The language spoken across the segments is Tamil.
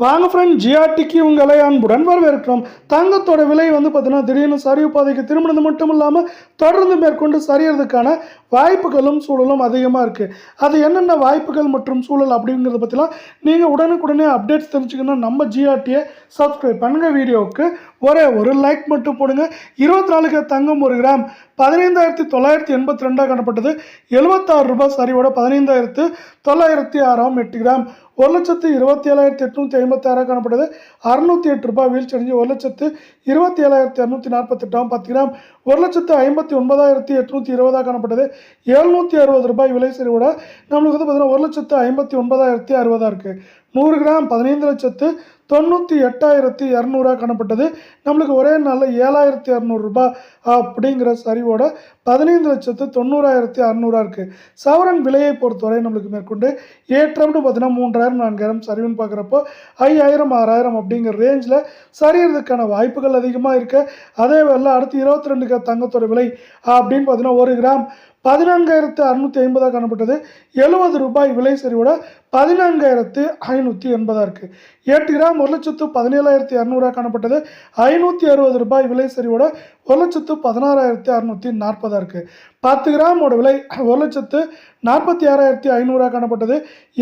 வாங்க ஃப்ரெண்ட் ஜிஆர்டிக்கு உங்களை அன்புடன் வரவேற்கிறோம். தங்கத்தோட விலை வந்து பார்த்தீங்கன்னா திடீர்னு சரிவு பாதைக்கு திரும்பினது மட்டும் இல்லாமல் தொடர்ந்து மேற்கொண்டு சரியறதுக்கான வாய்ப்புகளும் சூழலும் அதிகமாக இருக்குது அது என்னென்ன வாய்ப்புகள் மற்றும் சூழல் அப்படிங்கிறத பற்றிலாம் நீங்கள் உடனுக்குடனே அப்டேட்ஸ் தெரிஞ்சுக்கணும் நம்ம ஜிஆர்டியை சப்ஸ்கிரைப் பண்ணுங்கள் வீடியோவுக்கு. ஒரே ஒரு லைக் மட்டும் போடுங்க. இருபத்தி நாலுக்கு தங்கம் ஒரு கிராம் பதினைந்தாயிரத்தி தொள்ளாயிரத்தி எண்பத்தி ரெண்டாக காணப்பட்டது. எழுபத்தாறு ரூபாய் சரிவோட பதினைந்தாயிரத்து தொள்ளாயிரத்தி ஆறாம் எட்டு கிராம். ஒரு லட்சத்து இருபத்தி ஏழாயிரத்தி எட்நூற்றி ஐம்பத்தாறாக காணப்படுது. அறுநூத்தி எட்டு ரூபாய் வீழ்ச்சி அடைஞ்சு ஒரு லட்சத்து இருபத்தி ஏழாயிரத்தி இரநூத்தி நாற்பத்தெட்டாம் பத்து கிராம் ஒரு லட்சத்து ஐம்பத்தி ஒன்பதாயிரத்தி எட்நூற்றி இருபதாக காணப்படுது. எழுநூற்றி அறுபது ரூபாய் விலை சரிவோட நம்மளுக்கு வந்து பார்த்தீங்கன்னா ஒரு லட்சத்து ஐம்பத்தி ஒன்பதாயிரத்தி அறுபதாக இருக்குது நூறு கிராம் பதினைந்து லட்சத்து தொண்ணூற்றி எட்டாயிரத்தி இரநூறுவா காணப்பட்டது. நம்மளுக்கு ஒரே நாளில் ஏழாயிரத்தி இரநூறுபா அப்படிங்கிற சரிவோட பதினைந்து லட்சத்து தொண்ணூறாயிரத்தி அறநூறுவா இருக்குது சவரன் விலையை பொறுத்தவரை நம்மளுக்கு மேற்கொண்டு ஏற்றம்னு பார்த்தீங்கன்னா மூன்றாயிரம் நான்காயிரம் சரிவுன்னு பார்க்குறப்போ ஐயாயிரம் ஆறாயிரம் அப்படிங்கிற ரேஞ்சில் சரியறதுக்கான வாய்ப்புகள் அதிகமாக இருக்குது அதே வேலை அடுத்து இருபத்தி ரெண்டுக்கு தங்கத்தோட விலை அப்படின்னு பார்த்தீங்கன்னா ஒரு கிராம் பதினான்காயிரத்து அறுநூற்றி ஐம்பதாக காணப்பட்டது. எழுபது ரூபாய் விலை சரிவோட பதினான்காயிரத்து ஐநூற்றி எண்பதாக இருக்குது எட்டு கிராம் ஒரு லட்சத்து பதினேழாயிரத்தி இரநூறுவா காணப்பட்டது. ஐநூற்றி அறுபது ரூபாய் விலை சரிவோட ஒரு லட்சத்து பதினாறாயிரத்தி அறுநூற்றி நாற்பதாக இருக்குது பத்து கிராமோட விலை ஒரு லட்சத்து நாற்பத்தி ஆறாயிரத்தி ஐநூறாக காணப்பட்டது.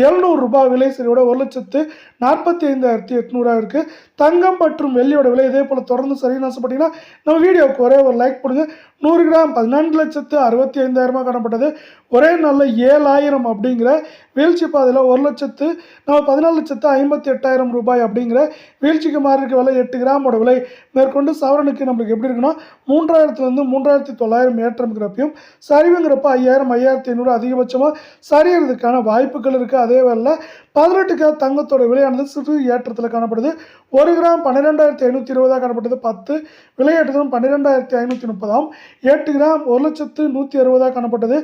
எழுநூறு ரூபாய் விலை சரியோட ஒரு லட்சத்து நாற்பத்தி ஐந்தாயிரத்தி எட்நூறாக இருக்குது தங்கம் மற்றும் வெள்ளியோட விலை இதே போல் தொடர்ந்து சரின்னு ஆசைப்பட்டீங்கன்னா நம்ம வீடியோவுக்கு ஒரே ஒரு லைக் போடுங்க நூறு கிராம் பதினான்கு லட்சத்து அறுபத்தி ஐந்தாயிரமாக காணப்பட்டது. ஒரே நாளில் ஏழாயிரம் அப்படிங்கிற வீழ்ச்சி பாதையில் ஒரு லட்சத்து நம்ம பதினாலு லட்சத்து ஐம்பத்தி எட்டாயிரம் ரூபாய் அப்படிங்கிற வீழ்ச்சிக்கு மாறி இருக்க விலை எட்டு கிராமோட விலை. மேற்கொண்டு சவரனுக்கு நம்மளுக்கு எப்படி இருக்குன்னா மூன்றாயிரத்துலேருந்து மூன்றாயிரத்தி தொள்ளாயிரம் ஏற்றம்ங்கிறப்பையும் சரிவுங்கிறப்ப ஐயாயிரம் ஐயாயிரத்தி ஐநூறு அதிகபட்சமாக சரியறதுக்கான வாய்ப்புகள் இருக்குது அதே வேலை பதினெட்டுக்கு தங்கத்தோட விலையானது சிறு ஏற்றத்தில் காணப்படுது. ஒரு கிராம் பன்னிரெண்டாயிரத்தி ஐநூற்றி இருபதாக காணப்பட்டது பத்து விலையேற்றத்திலும் பன்னிரெண்டாயிரத்தி ஐநூற்றி முப்பதாம் எட்டு கிராம் ஒரு லட்சத்து நூற்றி அறுபதாக காணப்பட்டது.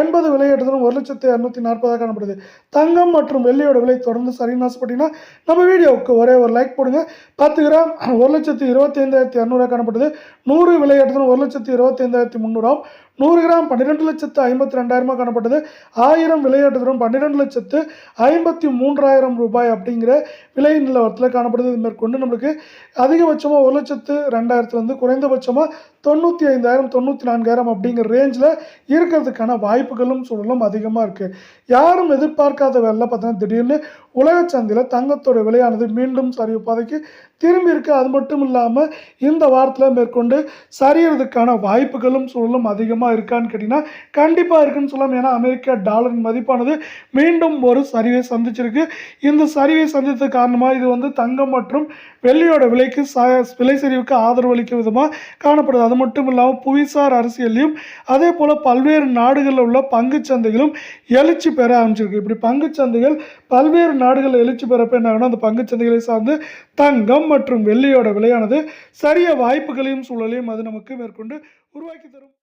எண்பது விலையேற்றத்திலும் ஒரு லட்சத்து இரநூத்தி நாற்பதாக காணப்படுது. தங்கம் மற்றும் வெள்ளியோட விலை தொடர்ந்து சரின்னு ஆசைப்பட்டீங்கன்னா நம்ம வீடியோவுக்கு ஒரே ஒரு லைக் போடுங்க. பத்து கிராம் ஒரு லட்சத்து இருபத்தி ஐந்தாயிரத்தி இரநூறுவா காணப்படுது நூறு விலையேற்றத்திலும் ஒரு லட்சத்தி இருபத்தி ஐந்தாயிரத்தி முந்நூறாம் நூறு கிராம் பன்னிரெண்டு லட்சத்து ஐம்பத்தி ரெண்டாயிரமாக காணப்பட்டது. ஆயிரம் விலையேற்றத்திலும் பன்னிரெண்டு லட்சத்து ஐம்பத்தி மூன்றாயிரம் ரூபாய் அப்படிங்கிற விலை நிலவரத்தில் காணப்படுது. இது மேற்கொண்டு நம்மளுக்கு அதிகபட்சமாக ஒரு லட்சத்து ரெண்டாயிரத்துலேருந்து குறைந்தபட்சமாக தொண்ணூற்றி ஐந்தாயிரம் தொண்ணூற்றி நான்காயிரம் அப்படிங்கிற ரேஞ்சில் இருக்கிறதுக்கான வாய்ப்புகளும் சூழலும் அதிகமாக இருக்குது யாரும் எதிர்பார்க்காத வேலை பார்த்தீங்கன்னா திடீர்னு உலக சந்தையில் தங்கத்தோட விலையானது மீண்டும் சரிவு பாதைக்கு திரும்பி இருக்கு. அது மட்டும் இல்லாமல் இந்த வாரத்தில் மேற்கொண்டு சரியறதுக்கான வாய்ப்புகளும் சூழலும் அதிகமாக அதிகமாக இருக்கான்னு கேட்டிங்கன்னா கண்டிப்பாக இருக்குன்னு சொல்லலாம் ஏன்னா அமெரிக்க டாலரின் மதிப்பானது மீண்டும் ஒரு சரிவை சந்திச்சிருக்கு. இந்த சரிவை சந்தித்த காரணமாக இது வந்து தங்கம் மற்றும் வெள்ளியோட விலைக்கு ச விலை சரிவுக்கு ஆதரவு அளிக்கும் விதமாக காணப்படுது. அது மட்டும் இல்லாமல் புவிசார் அரசியலையும் அதே போல் பல்வேறு நாடுகளில் உள்ள பங்கு சந்தைகளும் எழுச்சி பெற ஆரம்பிச்சிருக்கு. இப்படி பங்கு சந்தைகள் பல்வேறு நாடுகளில் எழுச்சி பெறப்ப என்ன ஆகும்னா அந்த பங்கு சந்தைகளை சார்ந்து தங்கம் மற்றும் வெள்ளியோட விலையானது சரிய வாய்ப்புகளையும் சூழலையும் அது நமக்கு மேற்கொண்டு உருவாக்கி தரும்.